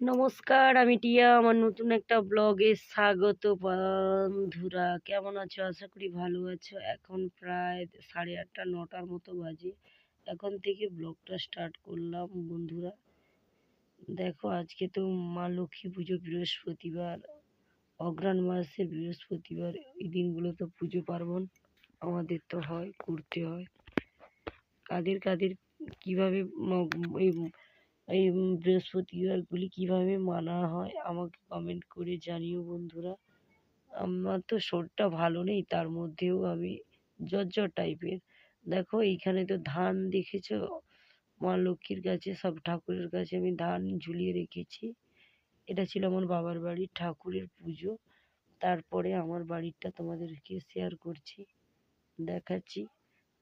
নমস্কার, আমি টিয়া। আমার নতুন একটা ব্লগে স্বাগত বন্ধুরা। কেমন আছো? আশা করি ভালো আছো। এখন প্রায় সাড়ে আটটা, নটার মতো বাজে। এখন থেকে ব্লগটা স্টার্ট করলাম বন্ধুরা। দেখো, আজকে তো মা লক্ষ্মী পুজো বৃহস্পতিবার। অগ্রাণ মাসের বৃহস্পতিবার। এই দিনগুলো তো পুজো পার্বণ। আমাদের তো হয়, করতে হয়। কাদের কাদের, কীভাবে এই এই বৃহস্পতিবারগুলি কীভাবে মানা হয় আমাকে কমেন্ট করে জানিও বন্ধুরা। আমার তো শরীরটা ভালো নেই, তার মধ্যেও আমি জ্বর টাইপের দেখো, এইখানে তো ধান দেখেছ? মা লক্ষ্মীর কাছে, সব ঠাকুরের কাছে আমি ধান ঝুলিয়ে রেখেছি। এটা ছিল আমার বাবার বাড়ির ঠাকুরের পুজো। তারপরে আমার বাড়িটা তোমাদেরকে শেয়ার করছি, দেখাচ্ছি।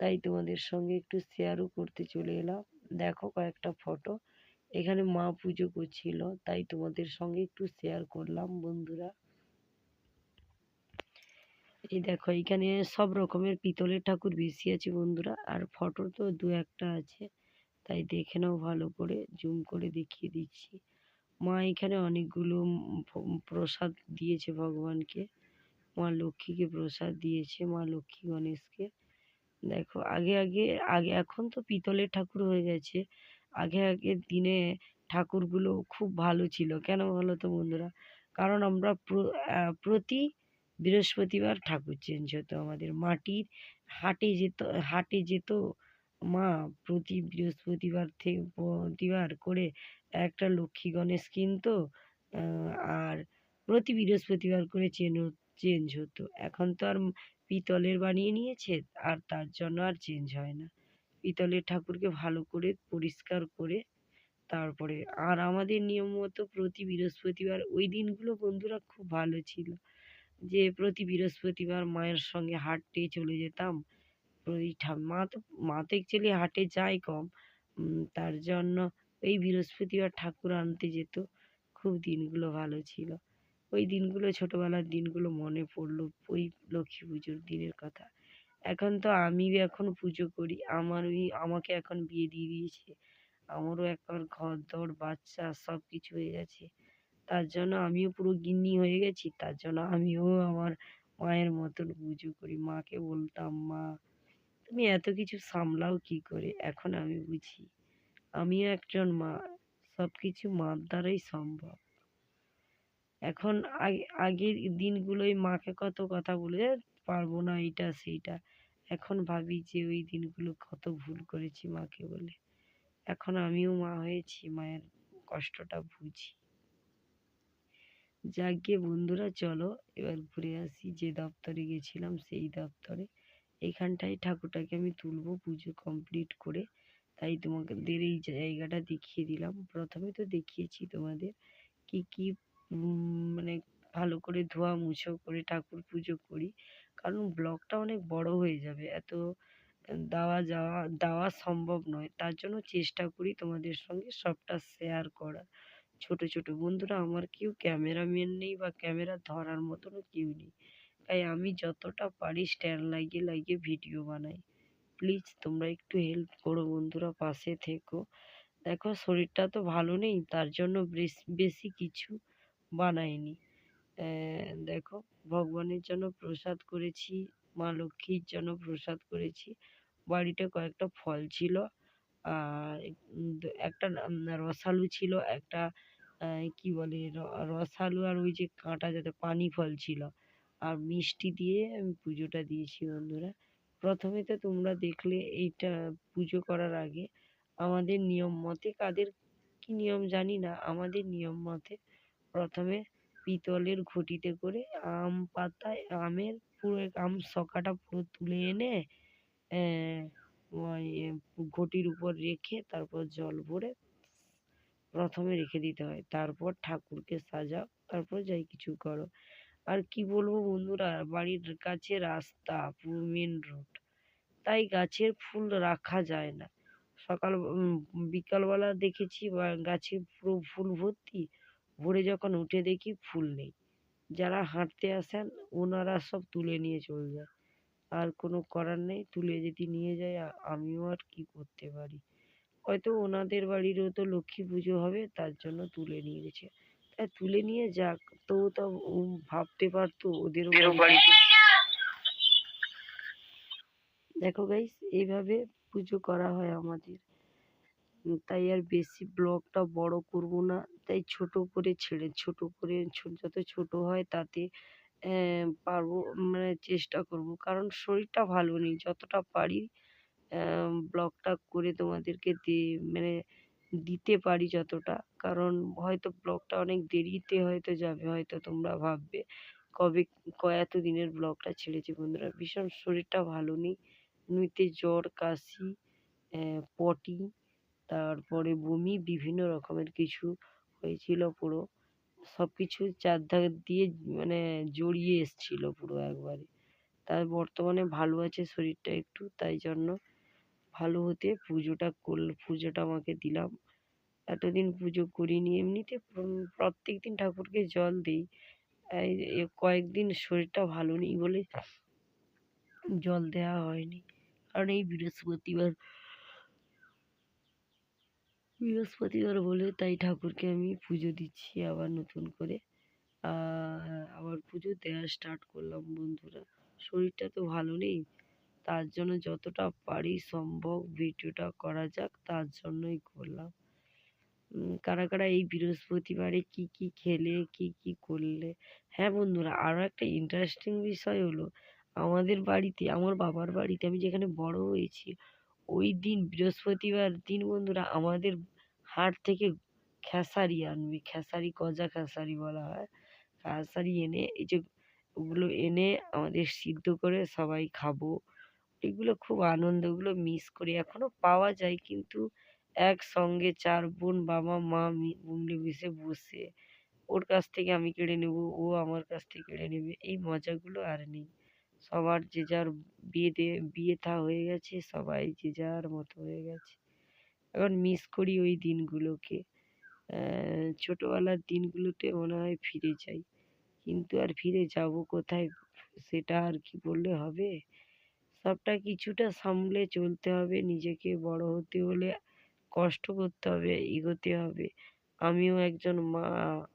তাই তোমাদের সঙ্গে একটু শেয়ারও করতে চলে এলাম। দেখো কয়েকটা ফটো এখানে মা পুজো করছিল, তাই তোমাদের সঙ্গে একটু শেয়ার করলাম বন্ধুরা। এই দেখো, এখানে সব রকমের পিতলের ঠাকুর বেশি আছে বন্ধুরা, আর ফটো তো দু একটা আছে, তাই দেখে নাও ভালো করে জুম করে দেখিয়ে দিচ্ছি। মা এখানে অনেকগুলো প্রসাদ দিয়েছে ভগবানকে, মা লক্ষ্মীকে প্রসাদ দিয়েছে, মা লক্ষ্মী গণেশকে। দেখো, আগে আগে আগে, এখন তো পিতলের ঠাকুর হয়ে গেছে আগে আগের দিনে ঠাকুরগুলো খুব ভালো ছিল। কেন বলো তো বন্ধুরা? কারণ আমরা প্রতি বৃহস্পতিবার ঠাকুর চেঞ্জ হতো। আমাদের মাটির হাটে যেত হাটে যেত মা প্রতি বৃহস্পতিবার থেকে প্রতিবার করে একটা লক্ষ্মী গণেশ কিনতো আর প্রতি বৃহস্পতিবার করে চেন, চেঞ্জ হতো। এখন তো আর পিতলের বানিয়ে নিয়েছে, আর তার জন্য আর চেঞ্জ হয় না। পিতলের ঠাকুরকে ভালো করে পরিষ্কার করে তারপরে, আর আমাদের নিয়ম মতো প্রতি বৃহস্পতিবার, ওই দিনগুলো বন্ধুরা খুব ভালো ছিল। যে প্রতি বৃহস্পতিবার মায়ের সঙ্গে হাঁটতে চলে যেতাম। ওই মা তো মা তো অ্যাকচুয়ালি হাটে যায় কম। তার জন্য এই বৃহস্পতিবার ঠাকুর আনতে যেত। খুব দিনগুলো ভালো ছিল। ওই দিনগুলো, ছোটোবেলার দিনগুলো মনে পড়ল, ওই লক্ষ্মী পুজোর দিনের কথা। এখন তো আমি এখন পুজো করি। আমারই আমাকে এখন বিয়ে দিয়ে দিয়েছে। আমারও এখন ঘর দর বাচ্চা সব কিছু হয়ে গেছে। তার জন্য আমিও পুরো গিন্নি হয়ে গেছি। তার জন্য আমিও আমার মায়ের মতন পুজো করি। মাকে বলতাম, মা, তুমি এত কিছু সামলাও কি করে? এখন আমি বুঝি, আমিও একজন মা। সব কিছু মার দ্বারাই সম্ভব। এখন আগে, আগের দিনগুলোই মাকে কত কথা বলে, পারব না এইটা সেইটা। এখন ভাবি যে ওই দিনগুলো কত ভুল করেছি মাকে বলে। এখন আমিও মা হয়েছি, মায়ের কষ্টটা বুঝি। যাক বন্ধুরা, চলো এবার ঘুরে আসি যে দপ্তরে গেছিলাম সেই দপ্তরে। এখানটায় ঠাকুরটাকে আমি তুলবো পুজো কমপ্লিট করে। তাই তোমাদের এই জায়গাটা দেখিয়ে দিলাম। প্রথমে তো দেখিয়েছি তোমাদের কি কি মানে ভালো করে ধোয়া মুছো করে ঠাকুর পুজো করি। কারণ ব্লগটা অনেক বড় হয়ে যাবে। এত দেওয়া যাওয়া, দেওয়া সম্ভব নয়। তার জন্য চেষ্টা করি তোমাদের সঙ্গে সবটা শেয়ার করার। ছোট ছোট বন্ধুরা, আমার কেউ ক্যামেরাম্যান নেই বা ক্যামেরা ধরার মতনও কেউ নেই। তাই আমি যতটা পারি স্ট্যান্ড লাগিয়ে লাগিয়ে ভিডিও বানাই। প্লিজ তোমরা একটু হেল্প করো বন্ধুরা, পাশে থেকো। দেখো, শরীরটা তো ভালো নেই, তার জন্য বেশি কিছু বানাইনি। দেখো, ভগবানের জন্য প্রসাদ করেছি, মা লক্ষ্মীর জন্য প্রসাদ করেছি। বাড়িতে কয়েকটা ফল ছিল, আর একটা রসালু ছিল, একটা কি বলে রসালু আর ওই যে কাঁটা যাতে পানি ফল ছিল। আর মিষ্টি দিয়ে আমি পুজোটা দিয়েছি, বন্ধুরা। প্রথমে তো তোমরা দেখলে এইটা পুজো করার আগে আমাদের নিয়ম মতে, কাদের কি নিয়ম জানি না, আমাদের নিয়ম মতে প্রথমে পিতলের ঘটিতে করে আম পাতায় আমের পুরো আম শকাটা পুরো তুলে এনে ওই ঘটির উপর রেখে তারপর জল ভরে প্রথমে রেখে দিতে হয়। তারপর ঠাকুরকে সাজাও, তারপর যাই কিছু করো। আর কি বলব বন্ধুরা, বাড়ির কাছে রাস্তা, পুরো মেন রোড তাই গাছের ফুল রাখা যায় না। সকাল বিকালবেলা দেখেছি গাছে পুরো ফুল ভর্তি। ভোরে যখন উঠে দেখি ফুল নেই। যারা হাঁটতে আসেন ওনারা সব তুলে নিয়ে চলে যায়। আর কোনো করার নেই তুলে যদি নিয়ে যায় আমিও আর কি করতে পারি? হয়তো ওনাদের বাড়িরও তো লক্ষ্মী পুজো হবে তার জন্য তুলে নিয়ে গেছে তা তুলে নিয়ে যাক তো তো ভাবতে পারতো ওদেরও বাড়িতে দেখো গাইস এইভাবে পুজো করা হয় আমাদের। তাই আর বেশি ব্লগটা বড় করব না। তাই ছোট করে ছেড়ে, ছোট করে যত ছোট হয় তাতে পারব মানে চেষ্টা করব। কারণ শরীরটা ভালো নেই। যতটা পারি ব্লগটা করে তোমাদেরকে দি মানে দিতে পারি যতটা। কারণ হয়তো ব্লগটা অনেক দেরিতে হয়তো যাবে, হয়তো তোমরা ভাববে, কবে, ক- এত দিনের ব্লগটা ছেড়েছি বন্ধুরা। ভীষণ শরীরটা ভালো নেই। এমনিতে জ্বর, কাশি পটি তারপরে বমি, বিভিন্ন রকমের কিছু হয়েছিল পুরো। সব কিছু চারধার দিয়ে মানে জড়িয়ে এসছিল পুরো একবারে। তার বর্তমানে ভালো আছে, শরীরটা একটু, তাই জন্য ভালো হতে পুজোটা করল পুজোটা আমাকে দিলাম। এতদিন পুজো করিনি, এমনিতে প্রত্যেক দিন ঠাকুরকে জল দিই। কয়েকদিন শরীরটা ভালো নেই বলে জল দেওয়া হয়নি। কারণ এই বৃহস্পতিবার বৃহস্পতিবার বলে তাই ঠাকুরকে আমি পুজো দিচ্ছি আবার নতুন করে। আবার পুজো দেওয়া স্টার্ট করলাম বন্ধুরা। শরীরটা তো ভালো নেই, তার জন্য যতটা পারি সম্ভব ভিডিওটা করা যাক, তার জন্যই করলাম। কারা কারা এই বৃহস্পতিবারে কি কি খেলে, কি কি করলে? হ্যাঁ বন্ধুরা, আরও একটা ইন্টারেস্টিং বিষয় হলো, আমাদের বাড়িতে, আমার বাবার বাড়িতে আমি যেখানে বড় হয়েছি ওই দিন বৃহস্পতিবার দিন বন্ধুরা আমাদের হাট থেকে খেসারি আনবে, খেসারি গজা খেসারি বলা হয়। খেসারি এনে এই যে ওগুলো এনে আমাদের সিদ্ধ করে সবাই খাব। এগুলো খুব আনন্দ, ওগুলো মিস করি। এখনও পাওয়া যায় কিন্তু একসঙ্গে চার বোন বাবা, মা মি- মিলেমিশে বসে। ওর কাছ থেকে আমি কেড়ে নেব, ও আমার কাছ থেকে কেড়ে নেবে। এই মজাগুলো আর নেই। সবার যে যার বিয়ে দিয়ে বিয়ে থা হয়ে গেছে, সবাই যে যার মতো হয়ে গেছে। এখন মিস করি ওই দিনগুলোকে। ছোটবেলার দিনগুলোতে মনে হয় ফিরে যাই। কিন্তু আর ফিরে যাব কোথায়? সেটা আর কি বললে হবে? সবটা কিছুটা সামলে চলতে হবে, নিজেকে বড় হতে হলে কষ্ট করতে হবে, এগোতে হবে। আমিও একজন মা,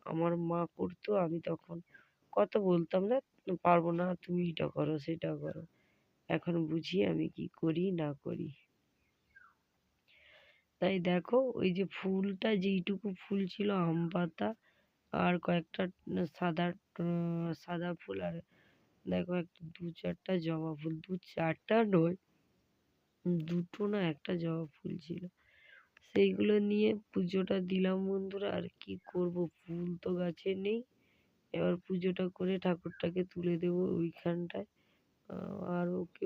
আমার মা করতো, আমি তখন কত বলতাম না, পারব না, তুমি এটা করো, সেটা করো। এখন বুঝি আমি কি করি, না করি। তাই দেখো, ওই যে ফুলটা যেইটুকু ফুল ছিল, আম পাতা আর কয়েকটা সাদা সাদা ফুল আর দেখো একটা দু চারটা জবা ফুল। দু চারটা নয়, দুটো না একটা জবা ফুল ছিল। সেইগুলো নিয়ে পুজোটা দিলাম বন্ধুরা, আর কি করব? ফুল তো গাছে নেই। এবার পুজোটা করে ঠাকুরটাকে তুলে দেবো ওইখানটায়। আর ওকে